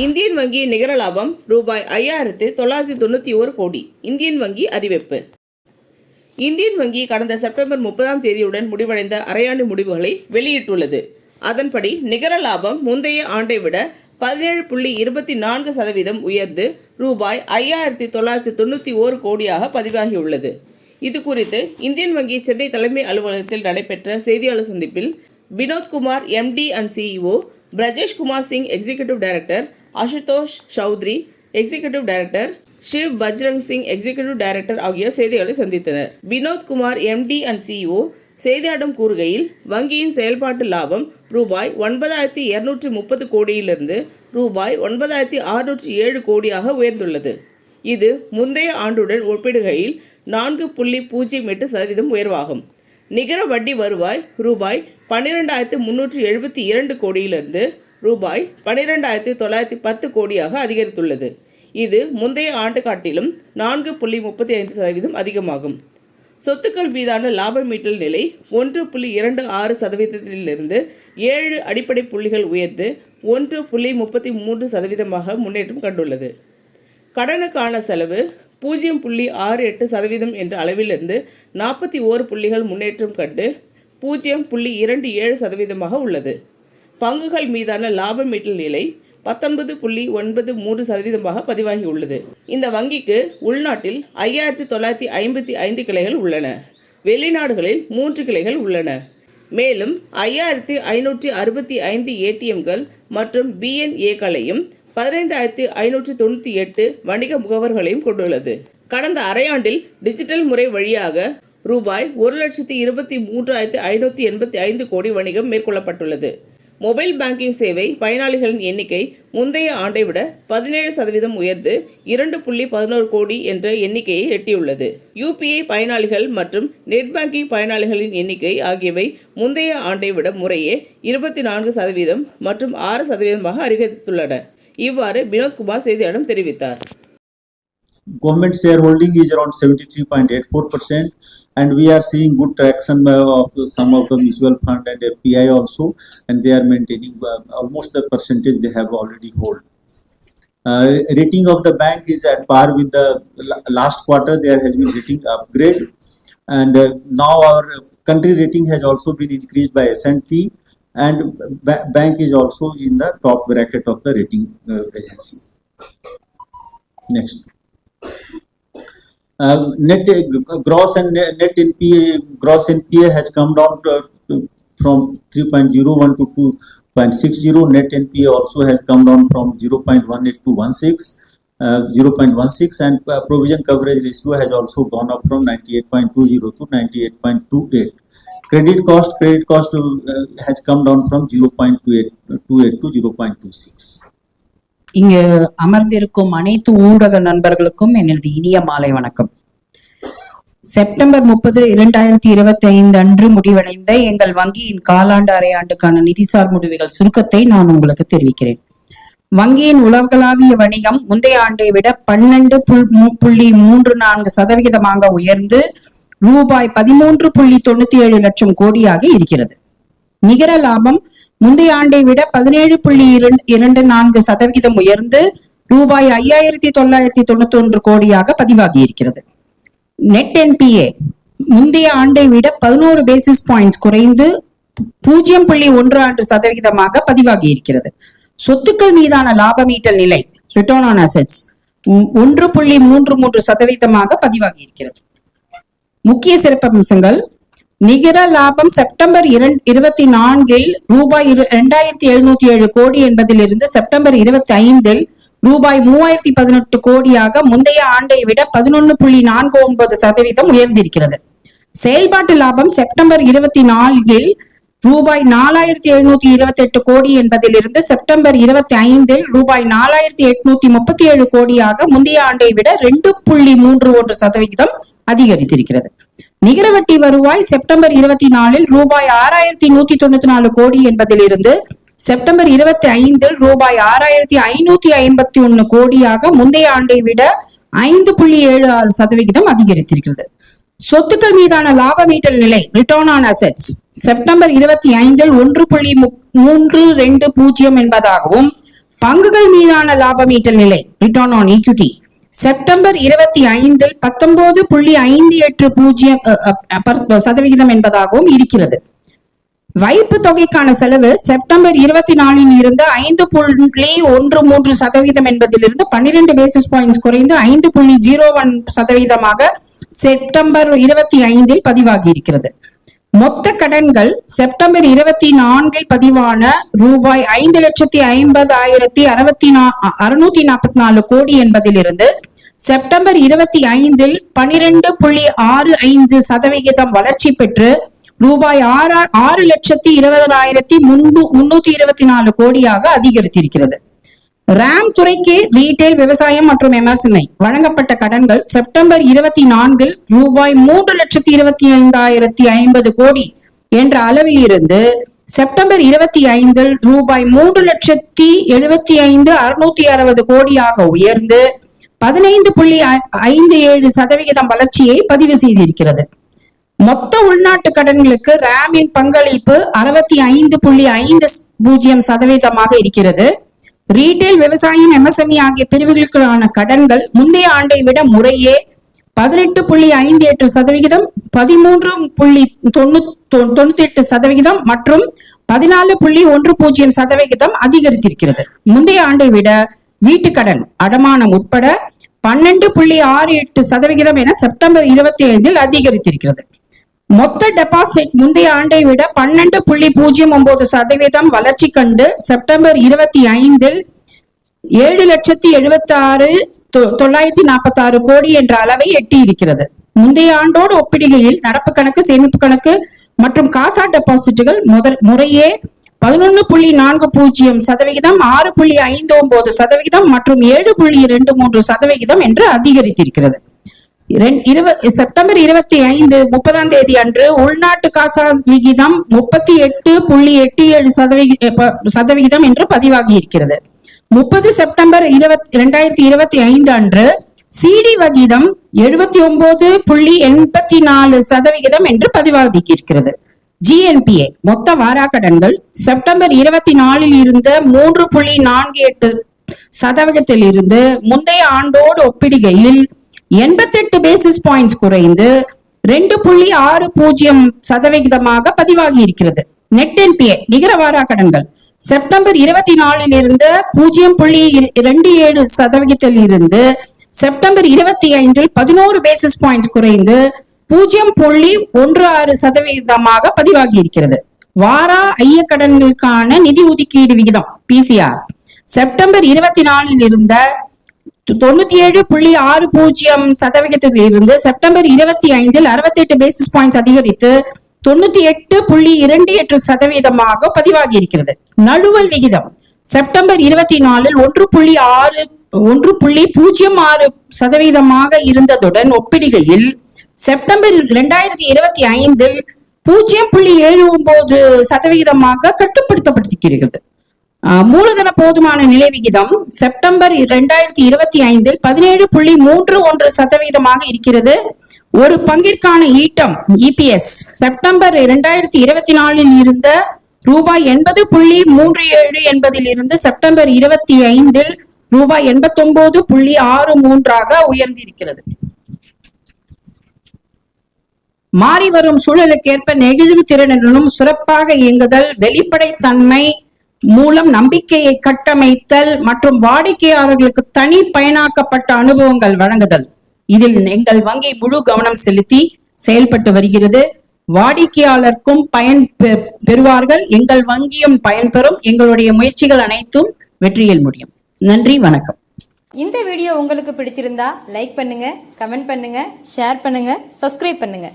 Indian வங்கியின் நிகர லாபம் ரூபாய் ஐயாயிரத்து தொள்ளாயிரத்தி தொண்ணூற்றி ஒரு கோடி. இந்தியன் வங்கி அறிவிப்பு. இந்தியன் வங்கி கடந்த செப்டம்பர் முப்பதாம் தேதியுடன் முடிவடைந்த அரையாண்டு முடிவுகளை வெளியிட்டுள்ளது. அதன்படி நிகர லாபம் முந்தைய ஆண்டை விட பதினேழு புள்ளி இருபத்தி நான்கு சதவீதம் உயர்ந்து ரூபாய் ஐயாயிரத்தி தொள்ளாயிரத்தி தொண்ணூற்றி ஓரு கோடியாக பதிவாகியுள்ளது. இது குறித்து இந்தியன் வங்கி சென்னை தலைமை அலுவலகத்தில் நடைபெற்ற செய்தியாளர் சந்திப்பில் Vinodkumar MD and CEO Brajesh Kumar Singh executive director Ashutosh Chaudhary executive director Shiv Bajrang Singh executive director ஆகியோர் செய்திகளை சந்தித்தனர். Vinod Kumar MD and CEO செய்தியாளர்களிடம் கூறுகையில் வங்கியின் செயல்பாட்டு லாபம் ரூபாய் ஒன்பதாயிரத்தி இருநூற்றி முப்பது கோடியிலிருந்து ரூபாய் ஒன்பதாயிரத்தி அறுநூற்றி ஏழு கோடியாக உயர்ந்துள்ளது. இது முந்தைய ஆண்டுடன் ஒப்பிடுகையில் நான்கு புள்ளி பூஜ்ஜியம் எட்டு சதவீதம் உயர்வாகும். நிகர வட்டி வருவாய் ரூபாய் பன்னிரெண்டாயிரத்து முன்னூற்றி எழுபத்தி இரண்டு கோடியிலிருந்து ரூபாய் பனிரெண்டாயிரத்தி தொள்ளாயிரத்தி பத்து கோடியாக அதிகரித்துள்ளது. இது முந்தைய ஆண்டு காட்டிலும் நான்கு புள்ளி முப்பத்தி ஐந்து சதவீதம் அதிகமாகும். சொத்துக்கள் மீதான லாப மீட்டல் நிலை ஒன்று புள்ளி இரண்டு ஆறு சதவீதத்திலிருந்து ஏழு அடிப்படை புள்ளிகள் உயர்ந்து ஒன்று புள்ளி முப்பத்தி மூன்று சதவீதமாக முன்னேற்றம் கண்டுள்ளது. கடனுக்கான செலவு பூஜ்ஜியம் புள்ளி ஆறு எட்டு சதவீதம் என்ற அளவிலிருந்து நாற்பத்தி ஓரு புள்ளிகள் முன்னேற்றம் கண்டு பூஜ்ஜியம் புள்ளி இரண்டு ஏழு சதவீதமாக உள்ளது. பங்குகள் மீதான லாபம் மீட்டல் நிலை பத்தொன்பது புள்ளி ஒன்பது மூன்று சதவீதமாக பதிவாகியுள்ளது இந்த வங்கிக்கு உள்நாட்டில் ஐயாயிரத்தி தொள்ளாயிரத்தி ஐம்பத்தி ஐந்து கிளைகள் உள்ளன. வெளிநாடுகளில் மூன்று கிளைகள் உள்ளன. மேலும் ஐயாயிரத்தி ஐநூற்றி அறுபத்தி ஐந்து ஏடிஎம்கள் மற்றும் பிஎன்ஏக்களையும் பதினைந்தாயிரத்தி ஐநூற்றி தொண்ணூற்றி எட்டு வணிக முகவர்களையும் கொண்டுள்ளது. கடந்த அரையாண்டில் டிஜிட்டல் முறை வழியாக ரூபாய் ஒரு லட்சத்தி இருபத்தி மூன்றாயிரத்தி ஐநூற்றி எண்பத்தி ஐந்து கோடி வணிகம் மேற்கொள்ளப்பட்டுள்ளது. மொபைல் பேங்கிங் சேவை பயனாளிகளின் எண்ணிக்கை முந்தைய ஆண்டை விட பதினேழு சதவீதம் உயர்ந்து இரண்டு புள்ளி பதினோரு கோடி என்ற எண்ணிக்கையை எட்டியுள்ளது. யூபிஐ பயனாளிகள் மற்றும் நெட் பேங்கிங் பயனாளிகளின் எண்ணிக்கை ஆகியவை முந்தைய ஆண்டை விட முறையே இருபத்தி நான்கு சதவீதம் மற்றும் ஆறு சதவீதமாக அதிகரித்துள்ளன. இவ்வாறு வினோத்குமார் செய்தியாளரிடம் தெரிவித்தார். Government shareholding is around 73.84% and we are seeing good traction uh, of some of the mutual fund and FPI also and they are maintaining uh, almost the percentage they have already hold. Uh, rating of the bank is at par with the last quarter there has been rating upgrade and uh, now our country rating has also been increased by S&P and ba- bank is also in the top bracket of the rating uh, agency. Next. Uh, net uh, gross and net, net NPA gross NPA has come down to, to, from 3.01 to 2.60. Net NPA also has come down from 0.18 to 16. Uh, 0.16 and uh, provision coverage ratio has also gone up from 98.20 to 98.28. Credit cost credit cost uh, has come down from 0.28 to 0.26. இங்கு அமர்ந்திருக்கும் அனைத்து ஊடக நண்பர்களுக்கும் எனது இனிய மாலை வணக்கம். September முப்பது இரண்டாயிரத்தி இருபத்தி ஐந்து அன்று முடிவடைந்த எங்கள் வங்கியின் காலாண்டு அரையாண்டுக்கான நிதிசார் முடிவுகள் சுருக்கத்தை நான் உங்களுக்கு தெரிவிக்கிறேன். வங்கியின் உலகளாவிய வணிகம் முந்தைய ஆண்டை விட பன்னெண்டு புள்ளி மூன்று நான்கு சதவிகிதமாக உயர்ந்து ரூபாய் பதிமூன்று புள்ளி தொண்ணூத்தி ஏழு லட்சம் கோடியாக இருக்கிறது. நிகர லாபம் முந்தைய ஆண்டை விட பதினேழு புள்ளி இரண்டு இரண்டு நான்கு சதவிகிதம் உயர்ந்து ரூபாய் ஐயாயிரத்தி தொள்ளாயிரத்தி தொண்ணூத்தி ஒன்று கோடியாக பதிவாகி இருக்கிறது நெட் என்பிஏ முந்தைய ஆண்டை விட பதினோரு பேசிஸ் பாயிண்ட்ஸ் குறைந்து பூஜ்ஜியம் புள்ளி ஒன்று ஆண்டு சதவிகிதமாக பதிவாகி இருக்கிறது சொத்துக்கள் மீதான லாபமீட்டல் நிலை ரிட்டர்ன் ஆன் அசெட்ஸ் ஒன்று புள்ளி மூன்று மூன்று சதவீதமாக பதிவாகி இருக்கிறது முக்கிய சிறப்பம்சங்கள் நிகர லாபம் செப்டம்பர் இருபத்தி நான்கில் ரூபாய் இரண்டாயிரத்தி எழுநூத்தி ஏழு கோடி என்பதிலிருந்து செப்டம்பர் இருபத்தி ஐந்தில் ரூபாய் மூவாயிரத்தி பதினெட்டு கோடியாக முந்தைய ஆண்டை விட பதினொன்னு புள்ளி நான்கு ஒன்பது சதவீதம் உயர்ந்திருக்கிறது. செயல்பாட்டு லாபம் செப்டம்பர் இருபத்தி நான்கில் ரூபாய் நாலாயிரத்தி எழுநூத்தி இருபத்தி எட்டு கோடி என்பதிலிருந்து செப்டம்பர் இருபத்தி ஐந்தில் ரூபாய் நாலாயிரத்தி எட்நூத்தி முப்பத்தி ஏழு கோடியாக முந்தைய ஆண்டை விட ரெண்டு புள்ளி மூன்று ஒன்று சதவிகிதம் அதிகரித்திருக்கிறது. நிகர வட்டி வருவாய் செப்டம்பர் இருபத்தி நாலில் ரூபாய் ஆறாயிரத்தி நூத்தி தொண்ணூத்தி நாலு கோடி என்பதிலிருந்து செப்டம்பர் இருபத்தி ஐந்தில் ரூபாய் ஆறாயிரத்தி ஐநூத்தி ஐம்பத்தி ஒன்னு கோடியாக முந்தைய ஆண்டை விட ஐந்து புள்ளி ஏழு ஆறு சதவிகிதம் அதிகரித்திருக்கிறது. சொத்துக்கள் மீதான லாபமீட்டல் நிலை ரிட்டர்ன் ஆன் அசெட்ஸ் செப்டம்பர் இருபத்தி ஐந்தில் ஒன்று புள்ளி மூன்று ரெண்டு பூஜ்ஜியம் என்பதாகவும் பங்குகள் மீதான லாபம் ஈட்டல் நிலை ரிட்டர்ன் ஆன் ஈக்விட்டி செப்டம்பர் இருபத்தி ஐந்தில் பத்தொன்பது புள்ளி ஐந்து எட்டு பூஜ்ஜியம் சதவிகிதம் என்பதாகவும் இருக்கிறது. வைப்பு தொகைக்கான செலவு செப்டம்பர் இருபத்தி நாலில் இருந்து ஐந்து புள்ளி ஒன்று மூன்று சதவீதம் என்பதிலிருந்து பன்னிரண்டு பேசிஸ் பாயிண்ட்ஸ் குறைந்து ஐந்து புள்ளி ஜீரோ ஒன் சதவீதமாக செப்டம்பர் இருபத்தி ஐந்தில் பதிவாகி இருக்கிறது மொத்த கடன்கள் செப்டம்பர் இருபத்தி நான்கில் பதிவான ரூபாய் ஐந்து லட்சத்தி ஐம்பது ஆயிரத்தி அறுபத்தி நா அறுநூத்தி நாற்பத்தி நாலு கோடி என்பதிலிருந்து செப்டம்பர் இருபத்தி ஐந்தில் பனிரெண்டு புள்ளி ஆறு ஐந்து சதவிகிதம் வளர்ச்சி பெற்று ரூபாய் ஆறு ஆறு லட்சத்தி இருபதாயிரத்தி முன்னூ முன்னூத்தி இருபத்தி நாலு கோடியாக அதிகரித்திருக்கிறது. ராம் துறைக்கு ரீட்டைல் விவசாயம் மற்றும் எம்எஸ்எம்ஐ வழங்கப்பட்ட கடன்கள் செப்டம்பர் இருபத்தி நான்கில் ரூபாய் மூன்று லட்சத்தி இருபத்தி ஐந்தாயிரத்தி ஐம்பது கோடி என்ற அளவில் இருந்து செப்டம்பர் இருபத்தி ஐந்தில் ரூபாய் மூன்று லட்சத்தி எழுபத்தி ஐந்து அறுநூத்தி அறுபது கோடியாக உயர்ந்து பதினைந்து புள்ளி ஐந்து ஏழு சதவிகிதம் வளர்ச்சியை பதிவு செய்திருக்கிறது. மொத்த உள்நாட்டு கடன்களுக்கு ராமின் பங்களிப்பு அறுபத்தி ஐந்து புள்ளி ஐந்து பூஜ்ஜியம் சதவீதமாக இருக்கிறது. ரீட்டைல் விவசாயம் எம்எஸ்எம்இ ஆகிய பிரிவுகளுக்கான கடன்கள் முந்தைய ஆண்டை விட முறையே பதினெட்டு புள்ளி ஐந்து எட்டு சதவிகிதம் பதிமூன்று புள்ளி தொண்ணூத்தி எட்டு சதவிகிதம் மற்றும் பதினாலு புள்ளி ஒன்று பூஜ்ஜியம் சதவிகிதம் அதிகரித்திருக்கிறது. முந்தைய ஆண்டை விட வீட்டுக்கடன் அடமானம் உட்பட பன்னெண்டு புள்ளி ஆறு எட்டு சதவிகிதம் என செப்டம்பர் இருபத்தி ஐந்தில் அதிகரித்திருக்கிறது. மொத்த டெபாசிட் முந்தைய ஆண்டை விட பன்னெண்டு புள்ளி பூஜ்ஜியம் ஒன்பது சதவீதம் வளர்ச்சி கண்டு செப்டம்பர் இருபத்தி ஐந்தில் ஏழு லட்சத்தி எழுபத்தி ஆறு தொள்ளாயிரத்தி நாற்பத்தி ஆறு கோடி என்ற அளவை எட்டி இருக்கிறது முந்தைய ஆண்டோடு ஒப்பிடுகையில் நடப்பு கணக்கு சேமிப்பு கணக்கு மற்றும் காசா டெபாசிட்டுகள் முதல் முறையே பதினொன்னு புள்ளி நான்கு பூஜ்ஜியம் சதவிகிதம் ஆறு புள்ளி ஐந்து ஒன்பது சதவிகிதம் மற்றும் ஏழு புள்ளி இரண்டு மூன்று சதவிகிதம் என்று அதிகரித்திருக்கிறது. செப்டம்பர் இருபத்தி ஐந்து முப்பதாம் தேதி அன்று உள்நாட்டு காசா விகிதம் முப்பத்தி எட்டு புள்ளி எட்டு ஏழு சதவிகித சதவிகிதம் என்று பதிவாகி இருக்கிறது. முப்பது செப்டம்பர் இருபத்தி இரண்டாயிரத்தி இருபத்தி ஐந்து அன்று சிடி வகிதம் எழுபத்தி ஒன்பது புள்ளி எண்பத்தி நாலு சதவிகிதம் என்று பதிவாகி இருக்கிறது. ஜிஎன்பிஏ மொத்த வாராக்கடன்கள் செப்டம்பர் இருபத்தி நாலில் இருந்த மூன்று புள்ளி நான்கு எட்டு சதவீதத்தில் இருந்து முந்தைய ஆண்டோடு ஒப்பிடுகையில் எண்பத்தெட்டு பேசிஸ் பாயிண்ட்ஸ் குறைந்து ரெண்டு புள்ளி ஆறு பூஜ்ஜியம் சதவிகிதமாக பதிவாகி இருக்கிறது. நெட் என்பிஏ நிகர வாரா கடன்கள். செப்டம்பர் இருபத்தி நாலில் இருந்து பூஜ்ஜியம் புள்ளி ரெண்டு ஏழு சதவிகிதத்தில் இருந்து செப்டம்பர் இருபத்தி ஐந்தில் பதினோரு பேசிஸ் பாயிண்ட்ஸ் குறைந்து பூஜ்ஜியம் புள்ளி ஒன்று ஆறு சதவிகிதமாக பதிவாகி இருக்கிறது. வாரா ஐய கடன்களுக்கான நிதி ஒதுக்கீடு விகிதம் பிசிஆர் செப்டம்பர் இருபத்தி நாலில் இருந்த தொண்ணூத்தி ஏழு புள்ளி ஆறு பூஜ்ஜியம் சதவிகிதத்தில் இருந்து செப்டம்பர் இருபத்தி ஐந்தில் அறுபத்தி எட்டு பேசிஸ் பாயிண்ட்ஸ் அதிகரித்து தொண்ணூத்தி எட்டு புள்ளி இரண்டு எட்டு சதவீதமாக பதிவாகி இருக்கிறது நழுவல் விகிதம் செப்டம்பர் இருபத்தி நாலில் ஒன்று புள்ளி ஆறு ஒன்று புள்ளி பூஜ்ஜியம் ஆறு சதவீதமாக இருந்ததுடன் ஒப்பிடுகையில் செப்டம்பர் இரண்டாயிரத்தி இருபத்தி ஐந்தில் பூஜ்ஜியம் புள்ளி ஏழு ஒன்பது சதவிகிதமாக கட்டுப்படுத்தப்பட்டிருக்கிறது. மூலதன போதுமான நிலை விகிதம் செப்டம்பர் இரண்டாயிரத்தி இருபத்தி ஐந்தில் பதினேழு புள்ளி மூன்று ஒன்று சதவீதமாக இருக்கிறது. ஒரு பங்கிற்கான ஈட்டம் இபிஎஸ் செப்டம்பர் இரண்டாயிரத்தி இருபத்தி நாலில் இருந்த ரூபாய் எண்பது புள்ளி மூன்று ஏழு என்பதில் இருந்து செப்டம்பர் இருபத்தி ஐந்தில் ரூபாய் எண்பத்தொன்பது புள்ளி ஆறு மூன்றாக உயர்ந்திருக்கிறது. மாறி வரும் சூழலுக்கேற்ப நெகிழ்வு திறனுடனும் சிறப்பாக இயங்குதல் வெளிப்படைத்தன்மை மூலம் நம்பிக்கையை கட்டமைத்தல் மற்றும் வாடிக்கையாளர்களுக்கு தனி பயனாக்கப்பட்ட அனுபவங்கள் வழங்குதல். இதில் எங்கள் வங்கி முழு கவனம் செலுத்தி செயல்பட்டு வருகிறது. வாடிக்கையாளருக்கும் பயன் பெ- பெறுவார்கள். எங்கள் வங்கியும் பயன்பெறும் எங்களுடைய முயற்சிகள் அனைத்தும் வெற்றியில் முடியும். நன்றி வணக்கம். இந்த வீடியோ உங்களுக்கு பிடிச்சிருந்தா லைக் பண்ணுங்க கமெண்ட் பண்ணுங்க ஷேர் பண்ணுங்க சப்ஸ்கிரைப் பண்ணுங்க.